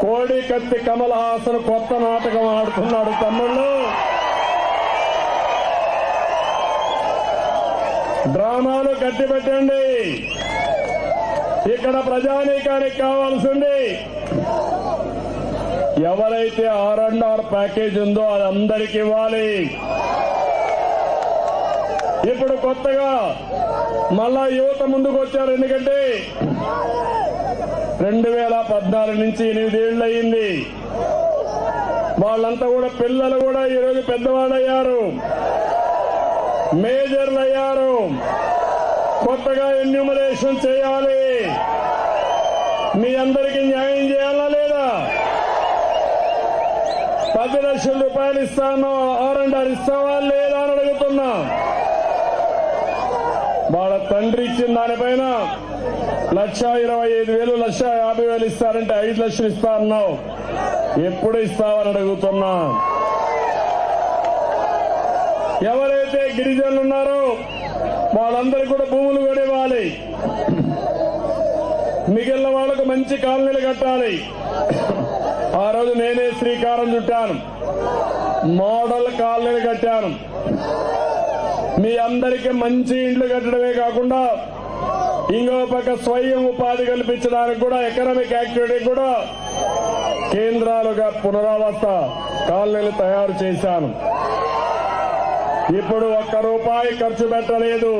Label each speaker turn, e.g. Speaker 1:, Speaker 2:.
Speaker 1: కోడి కత్తి కమల్ హాసన్ కొత్త నాటకం ఆడుతున్నాడు తమ్ముళ్ళు. డ్రామాలు కట్టి పెట్టండి. ఇక్కడ ప్రజానీకానికి కావాల్సింది ఎవరైతే ఆర్ అండ్ ఆర్ ప్యాకేజ్ ఉందో అది అందరికి ఇవ్వాలి. ఇప్పుడు కొత్తగా మళ్ళా యువత ముందుకు వచ్చారు ఎందుకంటే రెండు వేల పద్నాలుగు నుంచి ఎనిమిదేళ్ళు అయింది వాళ్ళంతా కూడా పిల్లలు కూడా ఈరోజు పెద్దవాళ్ళయ్యారు. మేజర్లు అయ్యారు కొత్తగా ఎన్యూమరేషన్ చేయాలి. మీ అందరికీ న్యాయం చేయాలా లేదా? పది లక్షల రూపాయలు ఇస్తాను ఆర్ అండ్ ఆర్ ఇస్తావా లేదా అని అడుగుతున్నా. తండ్రి ఇచ్చిన దానిపైన లక్ష ఇరవై ఐదు వేలు లక్ష యాభై వేలు ఇస్తారంటే ఐదు లక్షలు ఇస్తా అన్నావు. ఎప్పుడు ఇస్తావని అడుగుతున్నా. ఎవరైతే గిరిజనులు ఉన్నారో వాళ్ళందరికీ కూడా భూములు కూడా ఇవ్వాలి మిగిలిన వాళ్ళకు మంచి కాలనీలు కట్టాలి. ఆ రోజు నేనే శ్రీకారం చుట్టాను. మోడల్ కాలనీలు కట్టాను. మీ అందరికీ మంచి ఇండ్లు కట్టడమే కాకుండా ఇంకో పక్క స్వయం ఉపాధి కల్పించడానికి కూడా ఎకనామిక్ యాక్టివిటీ కూడా కేంద్రాలుగా పునరావాస కాలనీలు తయారు చేశాను. ఇప్పుడు ఒక్క రూపాయి ఖర్చు పెట్టలేదు.